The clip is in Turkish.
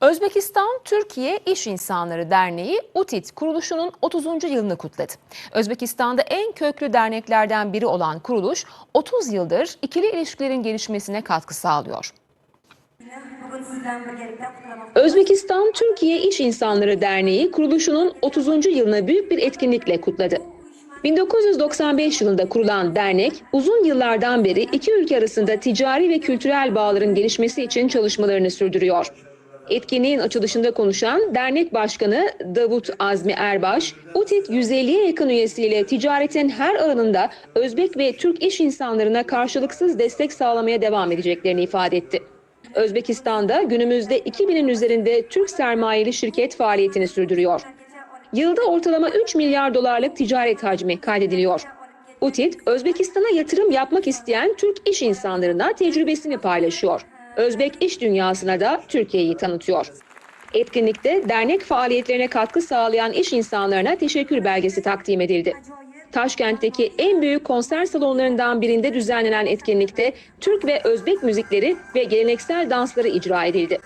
Özbekistan Türkiye İş İnsanları Derneği UTİT kuruluşunun 30. yılını kutladı. Özbekistan'da en köklü derneklerden biri olan kuruluş 30 yıldır ikili ilişkilerin gelişmesine katkı sağlıyor. Özbekistan Türkiye İş İnsanları Derneği kuruluşunun 30. yılını büyük bir etkinlikle kutladı. 1995 yılında kurulan dernek, uzun yıllardan beri iki ülke arasında ticari ve kültürel bağların gelişmesi için çalışmalarını sürdürüyor. Etkinliğin açılışında konuşan dernek başkanı Davut Azmi Erbaş, UTİT 150'ye yakın üyesiyle ticaretin her alanında Özbek ve Türk iş insanlarına karşılıksız destek sağlamaya devam edeceklerini ifade etti. Özbekistan'da günümüzde 2000'in üzerinde Türk sermayeli şirket faaliyetini sürdürüyor. Yılda ortalama 3 milyar dolarlık ticaret hacmi kaydediliyor. UTİT, Özbekistan'a yatırım yapmak isteyen Türk iş insanlarına tecrübesini paylaşıyor. Özbek iş dünyasına da Türkiye'yi tanıtıyor. Etkinlikte dernek faaliyetlerine katkı sağlayan iş insanlarına teşekkür belgesi takdim edildi. Taşkent'teki en büyük konser salonlarından birinde düzenlenen etkinlikte Türk ve Özbek müzikleri ve geleneksel dansları icra edildi.